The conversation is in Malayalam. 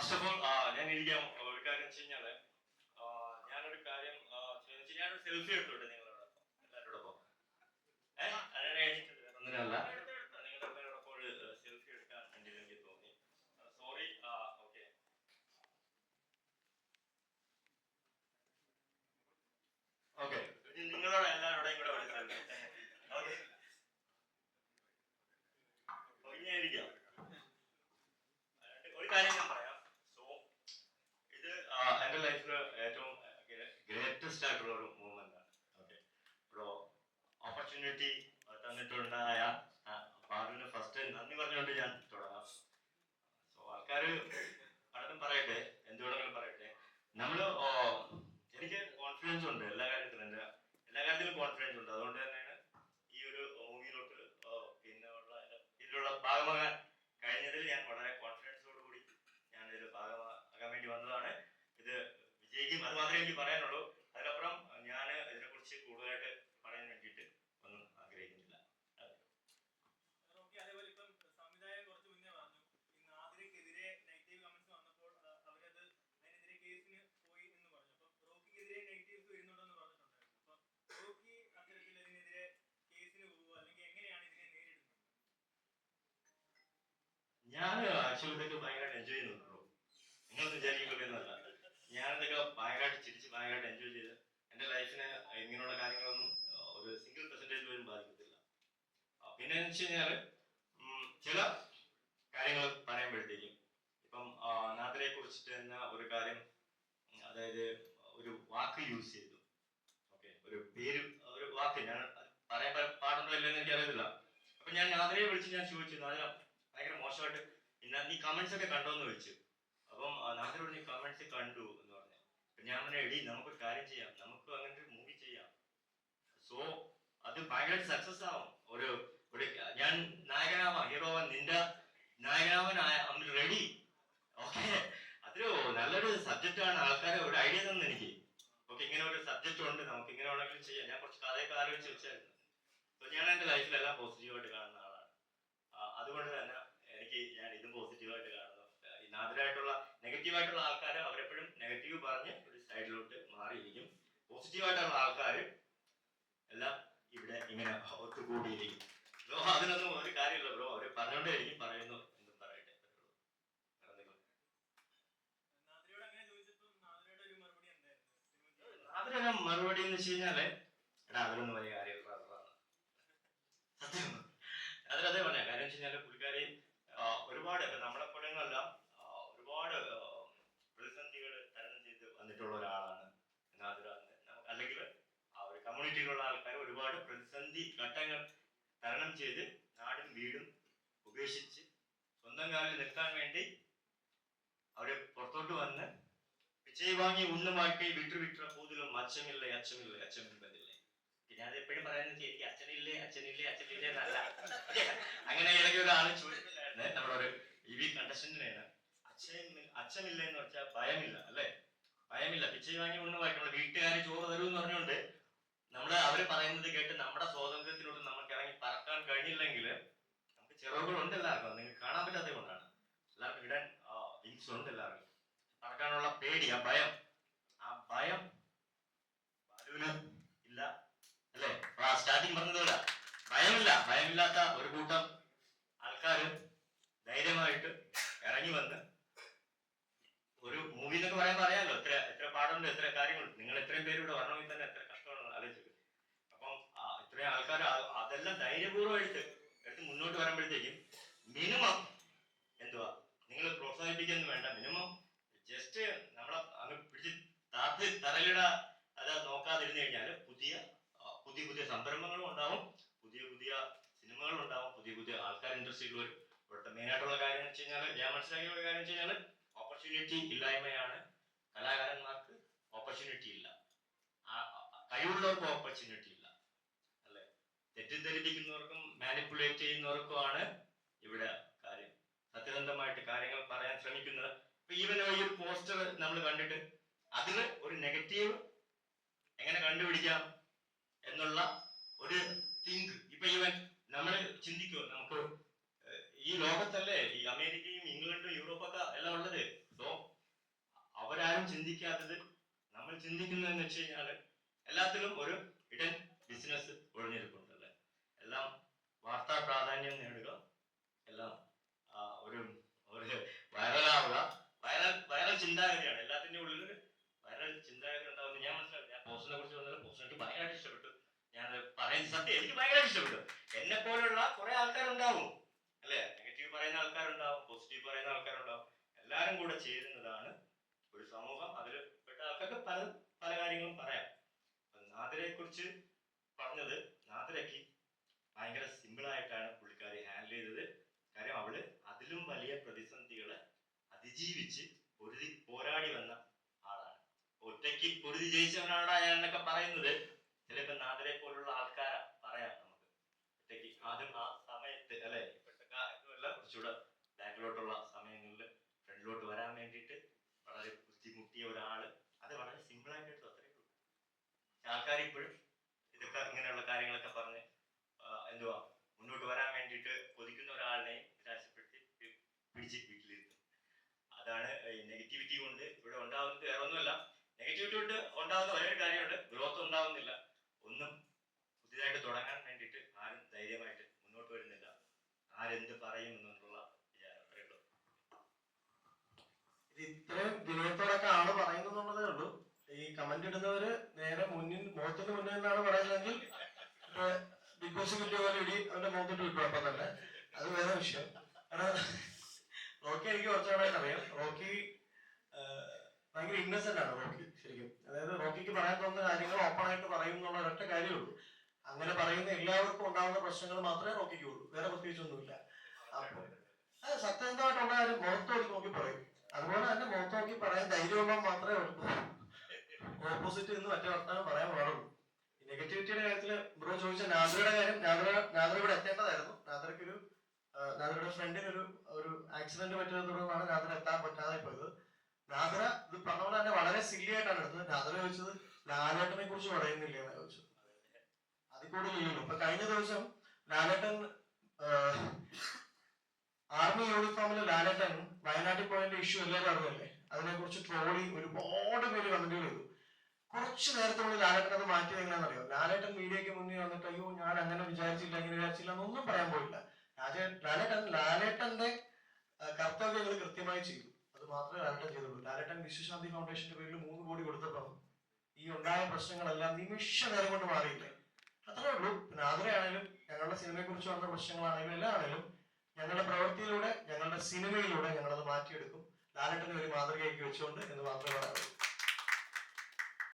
ഫസ്റ്റ് ഓഫ് ഓൾ ഞാൻ ഇരിക്കാം. ഒരു കാര്യം വെച്ച് കഴിഞ്ഞാൽ ഞാനൊരു കാര്യം ഞാനൊരു സെൽഫി എടുത്തോട്ടെ നിങ്ങളോട് എല്ലാവരോടൊപ്പം ഒന്നിനല്ല. ഒരു സെൽഫി എടുക്കാൻ വേണ്ടി എനിക്ക് തോന്നി. സോറി ഓക്കെ ഓക്കെ നിങ്ങളോട് എല്ലാവരോടെയും കൂടെ ഒരു സെൽഫി ഓക്കെ ഒഴിഞ്ഞായിരിക്കാം ഒരു കാര്യം ഞാൻ പറയാം സോ ഇത് ആ, എന്റെ ലൈഫിൽ ഏറ്റവും ഗ്രേറ്റസ്റ്റ് ആയിട്ടുള്ള ഒരു മൂമെന്റ് ആണ് ഓക്കെ ബ്രോ ഓപ്പർച്യൂണിറ്റി തന്നിട്ടുണ്ടായ ബാബുവിന് ഫസ്റ്റ് നന്ദി പറഞ്ഞുകൊണ്ട് ഞാൻ തുടങ്ങാം. സോ ആൾക്കാർ പലതും പറയട്ടെ എന്ത് വേണമെങ്കിലും പറയട്ടെ. നമ്മൾ എനിക്ക് കോൺഫിഡൻസ് ഉണ്ട് എല്ലാ കാര്യത്തിലും. എന്റെ എല്ലാ കാര്യത്തിലും കോൺഫിഡൻസ് ഉണ്ട്. അതുകൊണ്ട് തന്നെയാണ് ഈ ഒരു മൂവിയിലോട്ട് പിന്നെ ഉള്ള ഇതിലുള്ള ഭാഗമാകാൻ കഴിഞ്ഞതിൽ ഞാൻ വളരെ കോൺഫിഡൻസോട് കൂടി ഞാൻ ഇതിൽ ഭാഗമാകാൻ വേണ്ടി വന്നതാണ്. ഇത് വിജയിക്കും അത് മാത്രമേ എനിക്ക് പറയാനുള്ളൂ അതിനപ്പുറം ഞാൻ ഇതിനെക്കുറിച്ച് കൂടുതലായിട്ട് പറയാൻ വേണ്ടിയിട്ട് ഒന്നും ആഗ്രഹിക്കുന്നില്ല റോക്കി അതേപോലെ ഇപ്പം സംവിധായകൻ കുറച്ച് മുന്നേ പറഞ്ഞു ഈ നാദിരക്കെതിരെ നെഗറ്റീവ് കമന്റ്സ് വന്നപ്പോൾ അഹ് അവരത് അതിനെതിരെ കേസിന് പോയി എന്ന് പറഞ്ഞു അപ്പം റോക്കിക്കെതിരെ നെഗറ്റീവ്സ് വരുന്നുണ്ടെന്ന് പറഞ്ഞിട്ടുണ്ടായിരുന്നു അപ്പം റോക്കി അത്തരത്തിൽ ഇതിനെതിരെ കേസിന് പോവുക അല്ലെങ്കിൽ എങ്ങനെയാണ് ഇതിനെ നേരിടുന്നത് ഞാൻ ആക്ച്വലി ഇതൊക്കെ ഭയങ്കരമായിട്ട് എൻജോയ് ചെയ്യുന്നുള്ളൂ നിങ്ങൾ വിചാരിക്കുന്നല്ല ഞാനിതൊക്കെ ഭയങ്കരമായിട്ട് ചിരിച്ച് ഭയങ്കരമായിട്ട് എൻജോയ് ചെയ്ത് എന്റെ ലൈഫിന് ഇങ്ങനെയുള്ള കാര്യങ്ങളൊന്നും ഒരു സിംഗിൾ പെർസെന്റേജ് പോലും ബാധിക്കത്തില്ല. പിന്നെ എന്ന് വെച്ച് കഴിഞ്ഞാൽ ചില കാര്യങ്ങൾ പറയുമ്പോഴത്തേക്കും ഇപ്പം നാട്ടിനെ കുറിച്ചിട്ട് തന്നെ ഒരു കാര്യം അതായത് ഒരു വാക്ക് യൂസ് ചെയ്തു. ഓക്കെ ഒരു പേര് ഒരു വാക്ക് ഞാൻ പറയാൻ പാടുണ്ടോ ഇല്ലെന്ന് എനിക്കറിയത്തില്ല. അപ്പൊ ഞാൻ നാദിനെ വിളിച്ച് ഞാൻ ചോദിച്ചു ഭയങ്കര മോശമായിട്ട് എന്നാൽ നീ കമന്റ്സ് ഒക്കെ കണ്ടോന്ന് ചോദിച്ചു അപ്പം നാട്ടിലൂടെ നീ കമന്റ്സ് കണ്ടു എന്ന് പറഞ്ഞു. ഞാൻ പറഞ്ഞു എടി നമുക്കൊരു കാര്യം ചെയ്യാം. നമുക്ക് അങ്ങനെ ഒരു മൂവി ചെയ്യാം. സോ അത് ഭയങ്കര സക്സസ് ആവും. ഒരു ഒരു ഞാൻ നായകനാവാം. ഹീറോവാൻ നിന്റെ നായകനാവാൻ റെഡി. ഓക്കെ അതൊരു നല്ലൊരു സബ്ജക്റ്റ് ആണ്. ആൾക്കാരെ ഒരു ഐഡിയ തന്നെ എനിക്ക്. ഓക്കെ ഇങ്ങനെ ഒരു സബ്ജക്റ്റ് ഉണ്ട്. നമുക്ക് ഇങ്ങനെ വേണമെങ്കിലും ചെയ്യാം. ഞാൻ കുറച്ച് കഥയൊക്കെ ആലോചിച്ച് വെച്ചായിരുന്നു. ഞാൻ എന്റെ ലൈഫിലെല്ലാം പോസിറ്റീവായിട്ട് കാണുന്ന ആളാണ്. അതുകൊണ്ട് തന്നെ എനിക്ക് ഞാൻ ഇതും പോസിറ്റീവായിട്ട് കാണുന്നു ആ, ഈ നാതിരായിട്ടുള്ള നെഗറ്റീവായിട്ടുള്ള ആൾക്കാർ അവരെപ്പോഴും നെഗറ്റീവ് പറഞ്ഞ് ഒരു സൈഡിലോട്ട് മാറിയിരിക്കും. പോസിറ്റീവായിട്ടുള്ള ആൾക്കാർ എല്ലാം ഇവിടെ ഇങ്ങനെ ഒത്തുകൂടിയിരിക്കും. ബ്രോ അതിനൊന്നും ഒരു കാര്യമില്ല ബ്രോ. അവർ ഇരിക്കും പറയുന്നു എന്തും പറയട്ടെ. മറുപടി എന്ന് വെച്ച് കഴിഞ്ഞാൽ എടാ അതിലൊന്നും വലിയ കാര്യമില്ല സത്യം അതിലതേ പറഞ്ഞ കാര്യം വെച്ച് കഴിഞ്ഞാൽ പുള്ളിക്കാരി ഒരുപാട് നമ്മളെ പോലെയൊന്നുമല്ല ആ, ഒരുപാട് പ്രതിസന്ധികൾ തരണം ചെയ്ത് വന്നിട്ടുള്ള ഒരാളാണ് നാദിര എന്ന് നമുക്ക് അല്ലെങ്കിൽ ആ ഒരു കമ്മ്യൂണിറ്റിയിലുള്ള ആൾക്കാർ ഒരുപാട് പ്രതിസന്ധി ഘട്ടങ്ങൾ തരണം ചെയ്ത് നാടും വീടും ഉപേക്ഷിച്ച് സ്വന്തം കാലിൽ നിൽക്കാൻ വേണ്ടി അവരെ പുറത്തോട്ട് വന്ന് പിച്ചை വാങ്ങി ഉണ്ണുമാക്കി വിട്ടു വിട്ട പോതിലും അച്ഛമില്ല അച്ഛമില്ല പിന്നെ അത് എപ്പോഴും പറയുന്നത് എനിക്ക് അച്ഛനില്ലേ അച്ഛനില്ലേ അച്ഛനില്ലേ എന്നല്ല. അങ്ങനെ ഇടയ്ക്ക് ഒരാൾ ചോദിച്ചിട്ടുണ്ടായിരുന്നു നമ്മുടെ ഒരു ഇ വി കണ്ടസ്റ്റന്റിനാണ് അച്ഛൻ അച്ഛമില്ല എന്ന് വെച്ചാൽ ഭയമില്ല അല്ലേ? ഭയമില്ല. പിച്ചൈ വാങ്ങി ഒന്നും വായിക്കണം വീട്ടുകാർ ചോറ് എന്ന് പറഞ്ഞുകൊണ്ട് നമ്മൾ അവർ പറയുന്നത് കേട്ട് നമ്മുടെ സ്വാതന്ത്ര്യത്തിലൂടെ നമുക്ക് ഇറങ്ങി പറക്കാൻ കഴിഞ്ഞില്ലെങ്കിൽ നമുക്ക് ചിറകുകളുണ്ട് എല്ലാവർക്കും. നിങ്ങൾക്ക് കാണാൻ പറ്റാത്തത് കൊണ്ടാണ്. എല്ലാവർക്കും ഇടാൻ വിങ്സ് ഉണ്ട് എല്ലാവർക്കും. പറക്കാനുള്ള പേടി ആ ഭയം. ആ ഭയം ബാലുവിന് ഇല്ല അല്ലേ? സ്റ്റാർട്ടിങ് പറഞ്ഞതുപോലെ ഭയമില്ല ഭയമില്ലാത്ത ഒരു കൂട്ടം ആൾക്കാർ ധൈര്യമായിട്ട് ഇറങ്ങി വന്ന് ഒരു മൂവി എന്നൊക്കെ പറയാൻ പറയാമല്ലോ എത്ര എത്ര പാടുണ്ട് എത്ര കാര്യങ്ങളുണ്ട്. നിങ്ങൾ എത്രയും പേര് ഇവിടെ വരണമെങ്കിൽ തന്നെ എത്ര ഇത്രയും ആൾക്കാർ അതെല്ലാം ധൈര്യപൂർവം എടുത്ത് മുന്നോട്ട് വരുമ്പോഴത്തേക്കും മിനിമം എന്തുവാ? നിങ്ങൾ പ്രോത്സാഹിപ്പിക്കുന്നു വേണ്ട. മിനിമം ജസ്റ്റ് നമ്മളെ അങ്ങ് പിടിച്ച് താത്തി തറലിട അത് നോക്കാതിരുന്നു കഴിഞ്ഞാൽ പുതിയ പുതിയ പുതിയ സംരംഭങ്ങളും ഉണ്ടാവും. പുതിയ പുതിയ സിനിമകളും ഉണ്ടാവും. പുതിയ പുതിയ ആൾക്കാർ ഇൻഡസ്ട്രിയിൽ വരും. ഇവിടുത്തെ മെയിൻ ആയിട്ടുള്ള കാര്യം എന്ന് വെച്ച് കഴിഞ്ഞാൽ ഞാൻ മനസ്സിലാക്കിയ ഒരു കാര്യം വെച്ച് കഴിഞ്ഞാൽ ഓപ്പർച്യൂണിറ്റി ഇല്ലായ്മയാണ്. കലാകാരന്മാർക്ക് ഓപ്പർച്യൂണിറ്റി ഇല്ല. കഴിവുള്ളവർക്ക് ഓപ്പർച്യൂണിറ്റി ഇല്ല. തെറ്റിദ്ധരിപ്പിക്കുന്നവർക്കും മാനിപ്പുലേറ്റ് ചെയ്യുന്നവർക്കുമാണ് ഇവിടെ കാര്യം. സത്യസന്ധമായിട്ട് കാര്യങ്ങൾ പറയാൻ ശ്രമിക്കുന്നത്. ഇപ്പൊ ഈവൻ ഈ ഒരു പോസ്റ്റർ നമ്മൾ കണ്ടിട്ട് അതിന് ഒരു നെഗറ്റീവ് എങ്ങനെ കണ്ടുപിടിക്കാം എന്നുള്ള ഒരു തിങ്ക് ഇപ്പൊ ഈവൻ നമ്മൾ ചിന്തിക്കുമോ നമുക്ക് ഈ ലോകത്തല്ലേ ഈ അമേരിക്കയും ഇംഗ്ലണ്ടും യൂറോപ്പൊക്കെ എല്ലാം ഉള്ളത്. സോ അവരാരും ചിന്തിക്കാത്തത് നമ്മൾ ചിന്തിക്കുന്നതെന്ന് വെച്ച് കഴിഞ്ഞാൽ എല്ലാത്തിലും ഒരു ഇടൻ ബിസിനസ് വാർത്താ പ്രാധാന്യം നേടുക. എല്ലാം ഒരു ഒരു വൈറലാവുക വൈറൽ വൈറൽ ചിന്താഗതിയാണ്. എല്ലാത്തിന്റെ ഉള്ളിൽ വൈറൽ ചിന്താഗതി ഉണ്ടാവുന്നത് ഞാൻ മനസ്സിലാക്കി പോസ്റ്റിനെ കുറിച്ച് വന്നത് പോസ്റ്റ് എനിക്ക് ഭയങ്കരമായിട്ട് ഇഷ്ടപ്പെട്ടു. ഞാൻ പറയുന്ന സത്യം എനിക്ക് ഭയങ്കരമായിട്ട് ഇഷ്ടപ്പെട്ടു. എന്നെ പോലുള്ള കുറെ ആൾക്കാരുണ്ടാവും. അല്ലേ? നെഗറ്റീവ് പറയുന്ന ആൾക്കാരുണ്ടാവും പോസിറ്റീവ് പറയുന്ന ആൾക്കാരുണ്ടാവും. എല്ലാവരും കൂടെ ചേരുന്നതാണ് ഒരു സമൂഹം. അതിൽ പെട്ട ആൾക്കാർക്ക് പല പല കാര്യങ്ങളും പറയാം. നാദിരയെ കുറിച്ച് പറഞ്ഞത് നാദിരയ്ക്ക് ഭയങ്കര സിമ്പിൾ വലിയ പ്രതിസന്ധികളെ അതിജീവിച്ച് പൊരുതി പോരാടി വന്ന ആളാണ്. ഒറ്റയ്ക്ക് പൊരുതി ജയിച്ചവനാണ് ഞാൻ എന്നൊക്കെ പറയുന്നത്? ചിലപ്പോ നാദരെ പോലുള്ള ആൾക്കാരെ പറയാം നമുക്ക്. ഒറ്റയ്ക്ക് ആദ്യം ആ സമയത്ത് അല്ലെ ഇപ്പോഴത്തെ കുറച്ചുകൂടെ ബാക്കിലോട്ടുള്ള സമയങ്ങളിൽ ഫ്രണ്ടിലോട്ട് വരാൻ വേണ്ടിയിട്ട് വളരെ ബുദ്ധിമുട്ടിയ ഒരാൾ. അത് വളരെ സിമ്പിൾ ആയിട്ട് എടുത്തു അത്രേ ഉള്ളൂ ആൾക്കാർ ഇപ്പോഴും ഇതൊക്കെ ഇങ്ങനെയുള്ള കാര്യങ്ങളൊക്കെ പറഞ്ഞ് എന്തുവാ മുന്നോട്ട് വരാൻ വേണ്ടിയിട്ട് കൊതിക്കുന്ന ഒരാളിനെ നെഗറ്റിവിറ്റി ഉണ്ട്. ഇവിടെ ഉണ്ടാവുന്നത് വേറെ ഒന്നുമല്ല നെഗറ്റിവിറ്റി കൊണ്ട് ഉണ്ടാവുന്ന ഒരേ കാര്യമുണ്ട്. ഗ്രോത്ത് ഉണ്ടാകുന്നില്ല. ഒന്നും പുതിയതായിട്ട് തുടങ്ങാൻ വേണ്ടിയിട്ട് ആരും ധൈര്യമായിട്ട് മുന്നോട്ട് വരുന്നില്ല. ആരെന്ത് പറയും എന്നുള്ള ഇത് ഇത്രയും ആണ് പറയുന്നുള്ളതേ ഉള്ളൂ. ഈ കമന്റ് ഇടുന്നവര് നേരെ മുന്നിൽ മുഖത്തിന് മുന്നിൽ നിന്നാണ് പറയുന്നതെങ്കിൽ ബിഗ് ബോസ് കിട്ടിയ പോലെ ഇടി അവന്റെ മുഖത്തോട്ട് കിട്ടും അപ്പൊ തന്നെ. അത് വേറെ വിഷയം. കാരണം റോക്കി എനിക്ക് കുറച്ചുകൂടെ അറിയാം. റോക്കി ഭയങ്കര ഇന്നസെന്റ് ആണ് റോക്കി ശരിക്കും. അതായത് റോക്കിക്ക് പറയാൻ തോന്നുന്ന കാര്യങ്ങൾ ഓപ്പൺ ആയിട്ട് പറയും എന്നുള്ള ഒരൊറ്റ കാര്യമുള്ളൂ അങ്ങനെ പറയുന്ന എല്ലാവർക്കും ഉണ്ടാകുന്ന പ്രശ്നങ്ങൾ മാത്രമേ റോക്കിക്ക് ഉള്ളൂ. വേറെ പ്രത്യേകിച്ചൊന്നുമില്ല അപ്പൊ അത് സത്യസന്ധമായിട്ടുള്ള കാര്യം മുഖത്ത് നോക്കി നോക്കി പറയും. അതുപോലെ തന്നെ മുഖത്ത് നോക്കി പറയാൻ ധൈര്യമുള്ള മാത്രമേ ഉള്ളൂ. ഓപ്പോസിറ്റ് നിന്ന് മറ്റേ വർത്തമാനം പറയാൻ പാടുള്ളൂ. നെഗറ്റിവിറ്റിയുടെ കാര്യത്തിൽ ബ്രോ ചോദിച്ച നാദ്രയുടെ കാര്യം നാദ്ര നാദ്ര ഇവിടെ എത്തേണ്ടതായിരുന്നു. നാദ്രയ്ക്ക് ഒരു നാദ്രയുടെ ഫ്രണ്ടിന് ഒരു ഒരു ആക്സിഡന്റ് പറ്റിയതിനെ തുടർന്നാണ് നാദ്ര എത്താൻ പറ്റാതെ പോയത് നാദ്ര ഇത് പറഞ്ഞ പോലെ തന്നെ വളരെ ആയിട്ടാണ് എടുത്തത് ചോദിച്ചത് ലാലേട്ടനെ കുറിച്ച് പറയുന്നില്ല എന്ന് ചോദിച്ചത് അതിൽ കൂടുതലില്ലല്ലോ ഇപ്പൊ കഴിഞ്ഞ ദിവസം ലാലേട്ടൻ ആർമി യൂണിഫോമിൽ ലാലേട്ടൻ വയനാട്ടിൽ പോയതിന്റെ ഇഷ്യൂ എല്ലാവരും അറിഞ്ഞല്ലേ? അതിനെ കുറിച്ച് ട്രോളി ഒരുപാട് പേര് കമന്റുകൾ ചെയ്തു. കുറച്ച് നേരത്തോളം ലാലേട്ടൻ അത് മാറ്റിയത് എങ്ങനെയാണെന്നറിയോ? ലാലേട്ടൻ മീഡിയക്ക് മുന്നിൽ വന്നിട്ട് അയ്യോ ഞാൻ അങ്ങനെ വിചാരിച്ചില്ല അങ്ങനെ വിചാരിച്ചില്ല എന്നൊന്നും പറയാൻ പോയില്ല. രാജേ ലാലേട്ടൻ ലാലേട്ടന്റെ കർത്തവ്യങ്ങൾ കൃത്യമായി ചെയ്തു. മാത്രമേ ലാലേട്ടൻ ചെയ്തുള്ളൂ. ലാലേട്ടൻ വിശ്വശാന്തി ഫൗണ്ടേഷന്റെ പേരിൽ മൂന്ന് കോടി കൊടുത്തപ്പം ഈ ഉണ്ടായ പ്രശ്നങ്ങളെല്ലാം നിമിഷ നേരം കൊണ്ട് മാറിയില്ല? അത്രേ ഉള്ളൂ. പിന്നെ ആദരയാണെങ്കിലും ഞങ്ങളുടെ സിനിമയെ കുറിച്ച് വന്ന പ്രശ്നങ്ങളാണെങ്കിലും എല്ലാം ആണെങ്കിലും ഞങ്ങളുടെ പ്രവൃത്തിയിലൂടെ ഞങ്ങളുടെ സിനിമയിലൂടെ ഞങ്ങളത് മാറ്റിയെടുക്കും. ലാലേട്ടനെ ഒരു മാതൃകയാക്കി വെച്ചുകൊണ്ട് എന്ന് മാത്രമേ പറയാനുള്ളൂ.